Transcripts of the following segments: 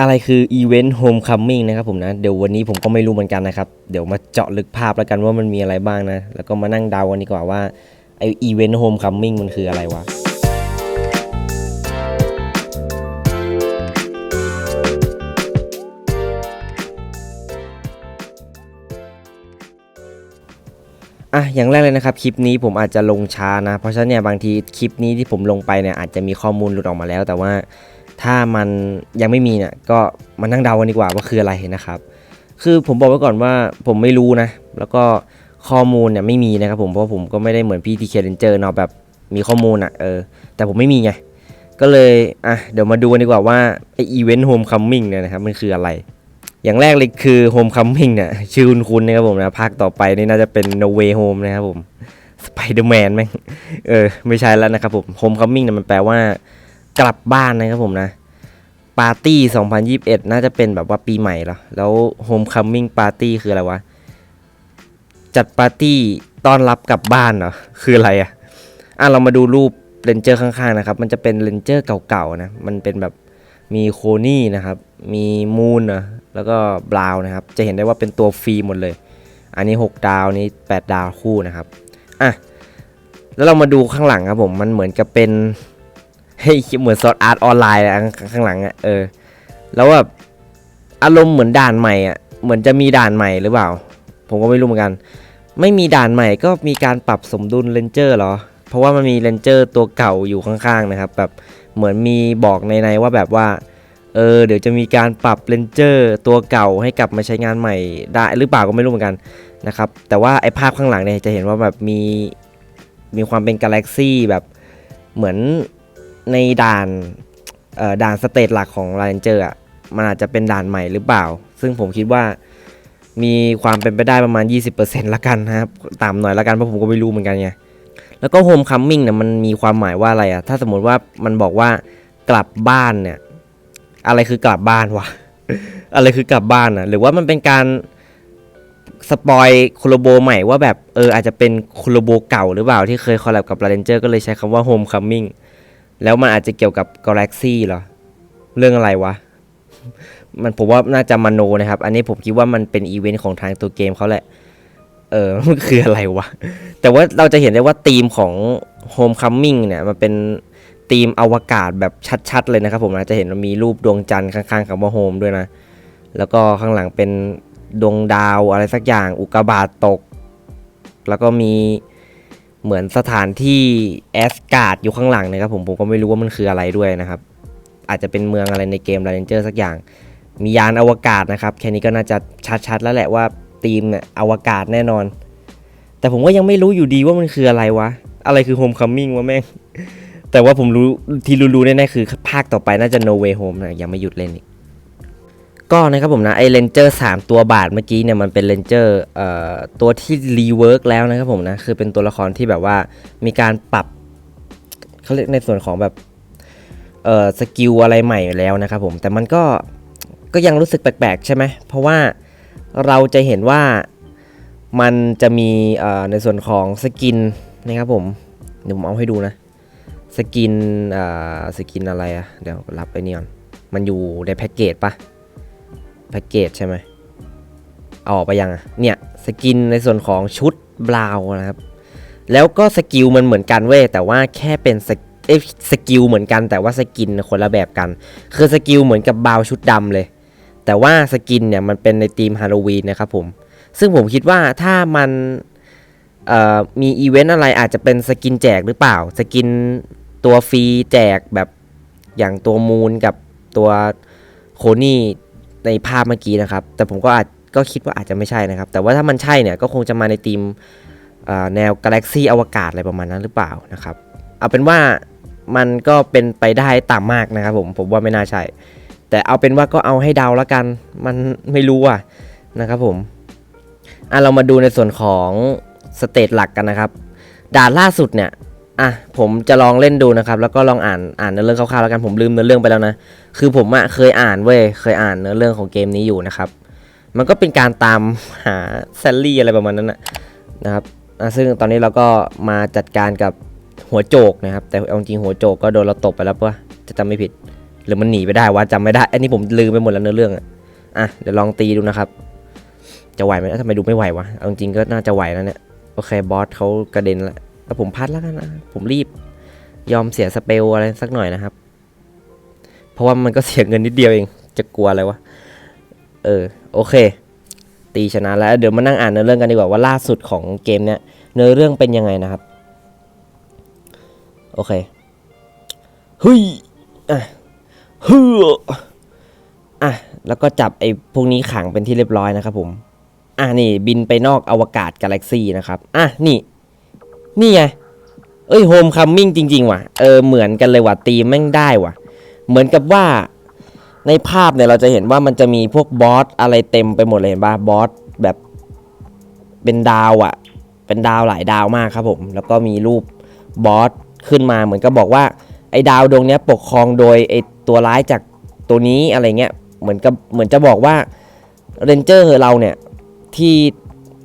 อะไรคืออีเวนต์โฮมคัมมิ่งนะครับผมนะเดี๋ยววันนี้ผมก็ไม่รู้เหมือนกันนะครับ เดี๋ยวมาเจาะลึกภาพแล้วกันว่ามันมีอะไรบ้างนะ แล้วก็มานั่งเดากันดีกว่าว่าไออีเวนต์โฮมคัมมิ่งมันคืออะไรวะอะอย่างแรกเลยนะครับคลิปนี้ผมอาจจะลงช้านะ เพราะฉะนั้นเนี่ยบางทีคลิปนี้ที่ผมลงไปเนี่ยอาจจะมีข้อมูลหลุดออกมาแล้วแต่ว่า ถ้ามันยังไม่มีเนี่ยก็มานั่งเดากันดีกว่าว่าคืออะไรนะครับ คือผมบอกไว้ก่อนว่าผมไม่รู้นะ แล้วก็ข้อมูลเนี่ยไม่มีนะครับผมเพราะผมก็ไม่ได้เหมือนพี่ทีเคเรนเจอร์เนาะแบบมีข้อมูลอะเออแต่ผมไม่มีไงก็เลยอะเดี๋ยวมาดูกันดีกว่าว่าไออีเวนต์โฮมคัมมิ่งเนี่ยนะครับมันคืออะไร อย่างแรกเลยคือ Homecoming เนี่ยชื่อคุณๆนะครับผมนะภาคต่อไปนี่น่าจะเป็น No Way Home นะครับผม Spider-Man แม่งเออไม่ใช่แล้วนะครับผม Homecoming เนี่ยมันแปลว่า กลับบ้านนะครับผมนะปาร์ตี้ 2021 น่าจะเป็นแบบว่าปีใหม่แล้วแล้ว Homecoming Party คืออะไรวะ จัดปาร์ตี้ต้อนรับกลับบ้านเหรอ คืออะไรอะอะ เรามาดูรูปเรนเจอร์ข้างๆนะครับ มันจะเป็นเรนเจอร์เก่าๆนะ มันเป็นแบบมีโคนี่นะครับ มีมูนนะแล้วก็บราวน์นะครับ จะเห็นได้ว่าเป็นตัวฟรีหมดเลย อันนี้ 6 ดาวนี้ 8 ดาวคู่นะครับ อะ แล้วเรามาดูข้างหลังครับผม มันเหมือนกับเป็น เฮ้ยเหมือนซอสอาร์ตออนไลน์อะข้างหลังอะเออ แล้วแบบอารมณ์เหมือนด่านใหม่อะเหมือนจะมีด่านใหม่หรือเปล่า ผมก็ไม่รู้เหมือนกัน ไม่มีด่านใหม่ก็มีการปรับสมดุลเลนเจอร์เหรอ เพราะว่ามันมีเลนเจอร์ตัวเก่าอยู่ข้างๆนะครับ แบบเหมือนมีบอกในๆว่าแบบว่า เออเดี๋ยวจะมีการปรับเลนเจอร์ตัวเก่าให้กลับมาใช้งานใหม่ได้หรือเปล่าก็ไม่รู้เหมือนกันนะครับ แต่ว่าไอภาพข้างหลังเนี่ยจะเห็นว่าแบบมีมีความเป็นกาแล็กซี่แบบเหมือน ในด่านเอ่อด่านสเตจหลักของเลนเจอร์อะมันอาจจะเป็นด่านใหม่หรือเปล่า ซึ่งผมคิดว่ามีความเป็นไปได้ประมาณ 20%ละกันนะครับต่ำหน่อยละกันเพราะผมก็ไม่รู้เหมือนกันไงแล้วก็โฮมคัมมิ่งเนี่ยมันมีความหมายว่าอะไรอะถ้าสมมติว่ามันบอกว่ากลับบ้านเนี่ย อะไรคือกลับบ้านวะ อะไรคือกลับบ้านอะหรือว่ามันเป็นการสปอยโคโลโบใหม่ว่าแบบเอออาจจะเป็นโคโลโบเก่าหรือเปล่าที่เคยคอลแลบกับ r าเ n นเจอร์ก็เลยใช้คำว่า Homecoming แล้วมันอาจจะเกี่ยวกับ Galaxy เหรอ เรื่องอะไรวะ มันผมว่าน่าจะมโนนะครับ อันนี้ผมคิดว่ามันเป็นอีเวนต์ของทางตัวเกมเขาแหละ เออมันคืออะไรวะ แต่ว่าเราจะเห็นได้ว่าธีมของ Homecoming เนี่ย มันเป็นธีมอวกาศแบบชัดๆเลยนะครับผมนะจะเห็นมีรูปดวงจันทร์ข้างๆคำว่าโฮมด้วยนะ แล้วก็ข้างหลังเป็นดวงดาวอะไรสักอย่างอุกกาบาตตก แล้วก็มี เหมือนสถานที่แอสการ์ดอยู่ข้างหลังนะครับผมผมก็ไม่รู้ว่ามันคืออะไรด้วยนะครับ อาจจะเป็นเมืองอะไรในเกม r า n นเจอร์สักอย่าง มียานอวกาศนะครับ แค่นี้ก็น่าจะชัดๆ แล้วแหละว่าธีมเนี่ยอวกาศแน่นอน แต่ผมก็ยังไม่รู้อยู่ดีว่ามันคืออะไรวะ อะไรคือโฮมคัมมิ่งวะแม่ง แต่ว่าผมรู้ที่รู้ๆแน่ๆคือภาคต่อไปน่าจะ No Way Home นะยังไม่หยุดเล่นอีก ก็นะครับผมนะไอเลนเจอร์3ตัวบาทเมื่อกี้เนี่ยมันเป็นเลนเจอร์เอ่อตัวที่รีเวิร์กแล้วนะครับผมนะคือเป็นตัวละครที่แบบว่ามีการปรับเขาเรียกในส่วนของแบบเอ่อสกิลอะไรใหม่แล้วนะครับผมแต่มันก็ก็ยังรู้สึกแปลกๆใช่ไหมเพราะว่าเราจะเห็นว่ามันจะมีเอ่อในส่วนของสกินนะครับผมเดี๋ยวผมเอาให้ดูนะสกินอ่าสกินอะไรอะเดี๋ยวรับไปนี่ก่อนมันอยู่ในแพ็กเกจปะ แพ็กเกจใช่ไหมเอาออกไปยังเนี่ยสกินในส่วนของชุดบราวนะครับ แล้วก็สกิลมันเหมือนกันเว้ยแต่ว่าแค่เป็นสกเอ้ยสกิลเหมือนกันแต่ว่าสกินคนละแบบกัน คือสกิลเหมือนกับบราวชุดดำเลย แต่ว่าสกินเนี่ยมันเป็นในธีมฮาโลวีนนะครับผมซึ่งผมคิดว่าถ้ามันมีอีเวนต์อะไรอาจจะเป็นสกินแจกหรือเปล่า สกินตัวฟรีแจกแบบอย่างตัวมูนกับตัวโคนี่ ในภาพเมื่อกี้นะครับ แต่ผมก็อาจก็คิดว่าอาจจะไม่ใช่นะครับ แต่ว่าถ้ามันใช่เนี่ยก็คงจะมาในธีมแนวกาแล็กซี่อวกาศอะไรประมาณนั้นหรือเปล่านะครับ เอาเป็นว่ามันก็เป็นไปได้ต่ำมากนะครับผมผมว่าไม่น่าใช่ แต่เอาเป็นว่าก็เอาให้เดาแล้วกัน มันไม่รู้อะนะครับผมอะเรามาดูในส่วนของสเตจหลักกันนะครับด่านล่าสุดเนี่ย อะผมจะลองเล่นดูนะครับ แล้วก็ลองอ่านอ่านเนื้อเรื่องคร่าวๆแล้วกันผมลืมเนื้อเรื่องไปแล้วนะคือผมอะเคยอ่านเว้ยเคยอ่านเนื้อเรื่องของเกมนี้อยู่นะครับ มันก็เป็นการตามหาแซลลี่อะไรประมาณนั้นนะนะครับอะซึ่งตอนนี้เราก็มาจัดการกับหัวโจกนะครับ แต่เอาจริงหัวโจกก็โดนเราตบไปแล้วปะจะจำไม่ผิด หรือมันหนีไปได้วะจำไม่ได้ อันนี้ผมลืมไปหมดแล้วเนื้อเรื่องอะอะเดี๋ยวลองตีดูนะครับจะไหวไหมทำไมดูไม่ไหววะเอาจริงก็น่าจะไหวแล้วเนี่ยโอเคบอสเขากระเด็นแล้ว แล้วผมพัดแล้วกันนะ ผมรีบยอมเสียสเปลอะไรสักหน่อยนะครับ เพราะว่ามันก็เสียเงินนิดเดียวเอง จะกลัวอะไรวะ เออ โอเค ตีชนะแล้ว เดี๋ยวมานั่งอ่านเนื้อเรื่องกันดีกว่าว่าล่าสุดของเกมเนี้ยเนื้อเรื่องเป็นยังไงนะครับ โอเคเฮ้ยอะเฮ้ออะแล้วก็จับไอ้พวกนี้ขังเป็นที่เรียบร้อยนะครับผม อะนี่บินไปนอกอวกาศกาแล็กซี่นะครับ อะนี่ นี่ไง เอ้ยโฮมคัมมิ่งจริง ๆ ว่ะ เออเหมือนกันเลยว่ะตีมแม่งได้ว่ะ เหมือนกับว่าในภาพเนี่ยเราจะเห็นว่ามันจะมีพวกบอสอะไรเต็มไปหมดเลยเห็นป่ะบอสแบบเป็นดาวอะ่ะ เป็นดาวหลายดาวมากครับผม แล้วก็มีรูปบอสขึ้นมาเหมือนกับอกว่าไอ้ดาวดวงเนี้ยปกครองโดยไอ้ตัวร้ายจากตัวนี้อะไรเงี้ยเหมือนกับเหมือนจะบอกว่าเรนเจอร์เราเนี่ยที่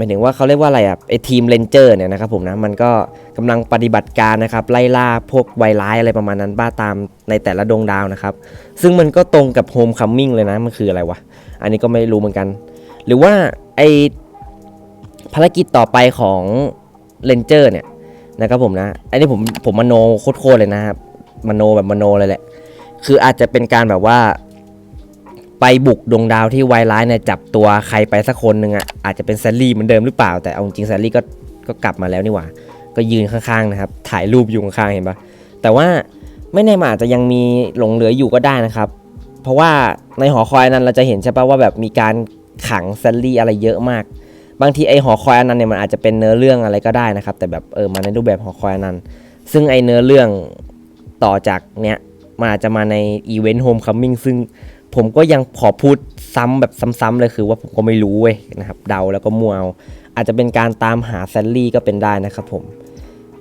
มายถึงว่าเขาเรียกว่าอะไรอะไอ้ทีมเรนเจอร์เนี่ยนะครับผมนะมันก็กำลังปฏิบัติการนะครับไล่ล่าพวกไวร้ายอะไรประมาณนั้นบ้าตามในแต่ละดวงดาวนะครับ ซึ่งมันก็ตรงกับโฮมคัมมิ่งเลยนะ มันคืออะไรวะ อันนี้ก็ไม่รู้เหมือนกัน หรือว่าไอภารกิจต่อไปของเ a นเจอร์เนี่ยนะครับผมนะ อันนี้ผมผมมโนโคตรเลยนะครับมโนแบบมโนเลยแหละ คืออาจจะเป็นการแบบว่า ไปบุกดวงดาวที่ไวร้ายเนี่ยจับตัวใครไปสักคนหนึ่งอะอาจจะเป็นแซลลี่เหมือนเดิมหรือเปล่า แต่เอาจริงแซลลี่ก็ก็กลับมาแล้วนี่หว่า ก็ยืนข้างๆนะครับ ถ่ายรูปอยู่ข้างๆเห็นปะแต่ว่าไม่แน่มันอาจจะยังมีหลงเหลืออยู่ก็ได้นะครับ เพราะว่าในหอคอยนั้นเราจะเห็นใช่ปะว่าแบบมีการขังแซลลี่อะไรเยอะมาก บางทีไอหอคอยอันนั้นเนี่ยมันอาจจะเป็นเนื้อเรื่องอะไรก็ได้นะครับ แต่แบบเออมาในรูปแบบหอคอยอันนั้น ซึ่งไอเนื้อเรื่องต่อจากเนี้ยมันอาจจะมาในอีเวนต์โฮมคัมมิ่งซึ่ง ผมก็ยังขอพูดซ้ำแบบซ้ำๆเลยคือว่าผมก็ไม่รู้เว้ยนะครับเดาแล้วก็มัวเอาอาจจะเป็นการตามหาแซลลี่ก็เป็นได้นะครับผม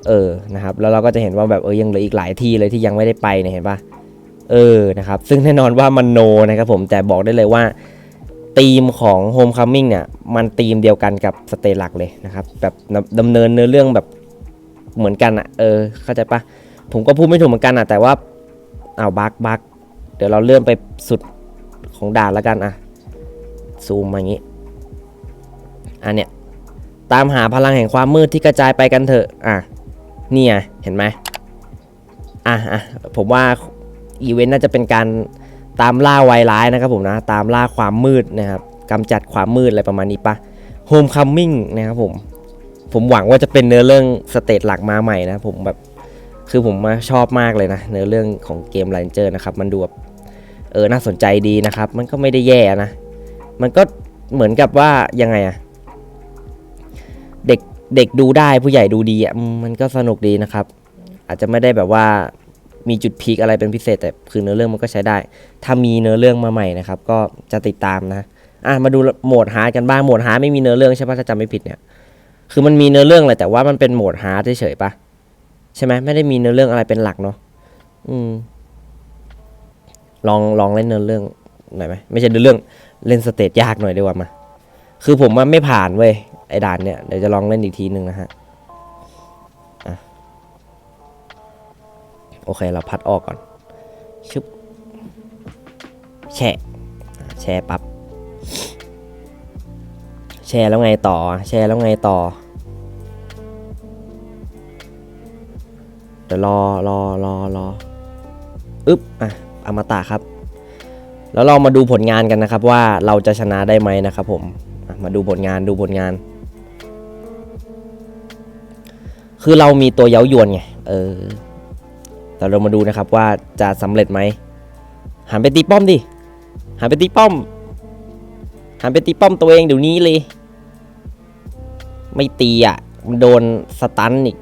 เออนะครับ แล้วเราก็จะเห็นว่าแบบเออยังเหลืออีกหลายที่เลยที่ยังไม่ได้ไปเนี่ยเห็นปะเออนะครับ ซึ่งแน่นอนว่ามันโนนะครับผมแต่บอกได้เลยว่าธีมของ Homecoming เนี่ยมันธีมเดียวกันกับสเตลักเลยนะครับ แบบดำเนินเนื้อเรื่องแบบเหมือนกันอะเออเข้าใจปะผมก็พูดไม่ถูกเหมือนกันอะแต่ว่าเอ้าบักบักเดี๋ยวเราเลื่อนไปสุด ของด่านแล้วกันอะซูมมาอย่างงี้อันเนี้ยตามหาพลังแห่งความมืดที่กระจายไปกันเถอะอะเนี่ไงเห็นไหมอะอะผมว่าอีเวนต์น่าจะเป็นการตามล่าไวร้ายนะครับผมนะตามล่าความมืดนะครับกำจัดความมืดอะไรประมาณนี้ปะ Homecoming นะครับผมผมหวังว่าจะเป็นเนื้อเรื่องสเตจหลักมาใหม่นะผมแบบคือผมชอบมากเลยนะเนื้อเรื่องของเกม Ranger นะครับมันดูแบบ เออน่าสนใจดีนะครับ มันก็ไม่ได้แย่นะ มันก็เหมือนกับว่ายังไงอะเด็กเด็กดูได้ผู้ใหญ่ดูดีอะอืมมันก็สนุกดีนะครับ อาจจะไม่ได้แบบว่ามีจุดพีคอะไรเป็นพิเศษ แต่คือเนื้อเรื่องมันก็ใช้ได้ ถ้ามีเนื้อเรื่องมาใหม่นะครับ ก็จะติดตามนะอะมาดูโหมดฮาร์ดกันบ้างโหมดฮาร์ดไม่มีเนื้อเรื่องใช่ปะถ้าจำไม่ผิดเนี่ยคือมันมีเนื้อเรื่องแหละแต่ว่ามันเป็นโหมดฮาร์ดเฉยๆปะใช่ไหมไม่ได้มีเนื้อเรื่องอะไรเป็นหลักเนาะอืม ลองลองเล่นเนื้อเรื่องหน่อยไหมไม่ใช่เนื้อเรื่องเล่นสเตจยากหน่อยดีกว่ามา คือผมมันไม่ผ่านเว้ยไอ้ด่านเนี่ยเดี๋ยวจะลองเล่นอีกทีหนึ่งนะฮะโอเคเราพัดออกก่อนชึบแช่แช่ปับ๊บแช่แล้วไงต่อ แช่แล้วไงต่อเดี๋ยวรอรอรอรออึ๊บอะ อมตะครับ แล้วเรามาดูผลงานกันนะครับว่าเราจะชนะได้ไหมนะครับผมมาดูผลงานดูผลงาน คือเรามีตัวเย้ายวนไงเออแต่เรามาดูนะครับว่าจะสำเร็จไหมหันไปตีป้อมดิหันไปตีป้อมหันไปตีป้อมตัวเองเดี๋ยวนี้เลย ไม่ตีอะมันโดนสตันอีก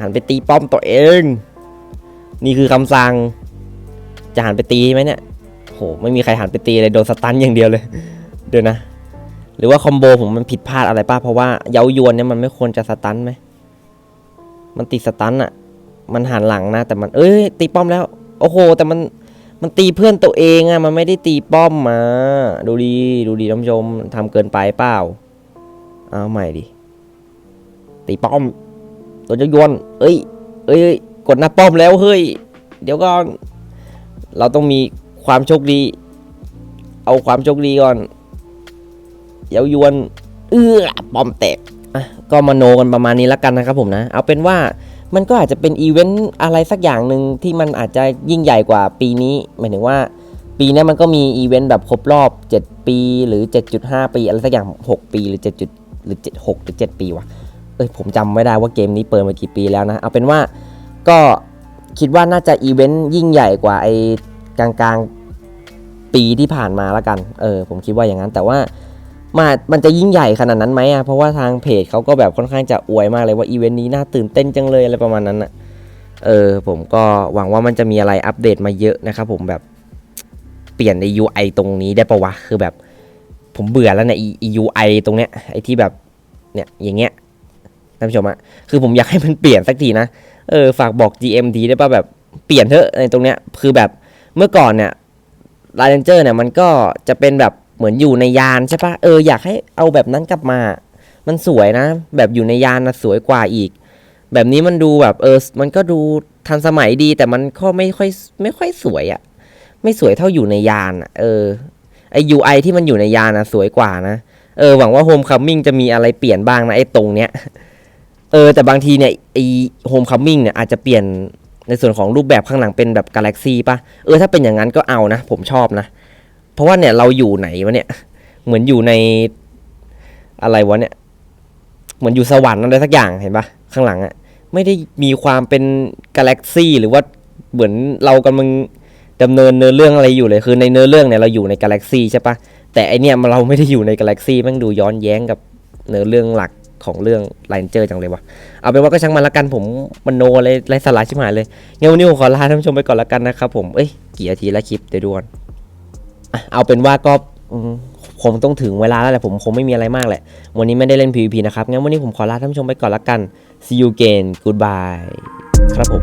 หันไปตีป้อมตัวเอง นี่คือคำสั่ง จะหันไปตีไหมเนี่ยโหไม่มีใครหันไปตีเลยโดนสตันอย่างเดียวเลยเดี๋ยวนะ หรือว่าคอมโบผมมันผิดพลาดอะไรป่ะเพราะว่าเย้ายวนเนี่ยมันไม่ควรจะสตันไหมมันติดสตันอะมันหันหลังนะ แต่มันเอ้ยตีป้อมแล้ว โอ้โห แต่มันมันตีเพื่อนตัวเองอะมันไม่ได้ตีป้อมมา ดูดีดูดีท่านผู้ชมทำเกินไปเปล่าเอาใหม่ดิตีป้อมตัวเจะยวนเอ้ยเอ้ยเอ้ยกดหน้าป้อมแล้วเฮ้ยเดี๋ยวก่อน เราต้องมีความโชคดี เอาความโชคดีก่อนเยาวยวน เอื้อปอมแตกอะก็มาโนกันประมาณนี้แล้วกันนะครับผมนะ เอาเป็นว่ามันก็อาจจะเป็นอีเวนต์อะไรสักอย่างหนึ่งที่มันอาจจะยิ่งใหญ่กว่าปีนี้ หมายถึงว่า ปีนี้มันก็มีอีเวนต์แบบครบรอบ 7 ปีหรือ 7.5 ปี อะไรสักอย่าง 6 ปีหรือ7จุดหรือ7 6หรือ 7 ปีวะเอ้ยผมจำไม่ได้ว่าเกมนี้เปิดมากี่ปีแล้วนะ เอาเป็นว่าก็ คิดว่าน่าจะอีเวนต์ยิ่งใหญ่กว่าไอ้กลางๆปีที่ผ่านมาล้วกัน เออ ผมคิดว่าอย่างนั้น แต่ว่ามามันจะยิ่งใหญ่ขนาดนั้นไหมอะ เพราะว่าทางเพจเขาก็แบบค่อนข้างจะอวยมากเลยว่าอีเวนต์นี้น่าตื่นเต้นจังเลยอะไรประมาณนั้นอะ เออ ผมก็หวังว่ามันจะมีอะไรอัปเดตมาเยอะนะครับผมแบบเปลี่ยนใน UI ตรงนี้ได้ปะวะ คือแบบผมเบื่อแล้วเนี่ยอี UI ตรงเนี้ย ไอ้ที่แบบเนี่ยอย่างเงี้ย ท่านผู้ชมอะคือผมอยากให้มันเปลี่ยนสักทีนะเออฝากบอก GM ทีได้ป่ะแบบเปลี่ยนเถอะในตรงเนี้ยคือแบบเมื่อก่อนเนี่ยลาเรนเจอร์เนี่ยมันก็จะเป็นแบบเหมือนอยู่ในยานใช่ปะเอออยากให้เอาแบบนั้นกลับมา มันสวยนะ แบบอยู่ในยานนะสวยกว่าอีก แบบนี้มันดูแบบเออมันก็ดูทันสมัยดี แต่มันก็ไม่ค่อยไม่ค่อยสวยอะไม่สวยเท่าอยู่ในยานอะเออไอ UI ที่มันอยู่ในยานนะสวยกว่านะเออหวังว่า Homecoming จะมีอะไรเปลี่ยนบ้างนะไอตรงเนี้ย ออแต่บางทีเนี่ยไอ Homecoming เนี่ยอาจจะเปลี่ยนในส่วนของรูปแบบข้างหลังเป็นแบบ Galaxy ป่ะ เออถ้าเป็นอย่างนั้นก็เอานะ ผมชอบนะ เพราะว่าเนี่ยเราอยู่ไหนวะเนี่ย เหมือนอยู่ในอะไรวะเนี่ย เหมือนอยู่สวรรค์อะไรสักอย่างเห็นปะข้างหลังอะไม่ได้มีความเป็นกาแล็กซี่หรือว่าเหมือนเรากำลังดำเนินเนื้อเรื่องอะไรอยู่เลยคือในเนื้อเรื่องเนี่ยเราอยู่ในกาแล็กซีใช่ปะแต่ไอเนี่ยเราไม่ได้อยู่ในกาแล็กซีแม่งดูย้อนแย้งกับเนื้อเรื่องหลัก ของเรื่องไลน์เจอร์จังเลยวะเอาเป็นว่าก็ช่างมันละกันผมมันโนอะไรไรสาระชิบหายเลยงั้นวันนี้ผมขอลาท่านผู้ชมไปก่อนละกันนะครับผมเอ้ยกี่นาทีละคลิปเดี๋ยวดูก่อนเอาเป็นว่าก็อืมคงต้องถึงเวลาแล้วแหละผมคงไม่มีอะไรมากแหละ วันนี้ไม่ได้เล่น PVP นะครับ งั้นวันนี้ผมขอลาท่านผู้ชมไปก่อนละกัน see you again goodbye ครับผม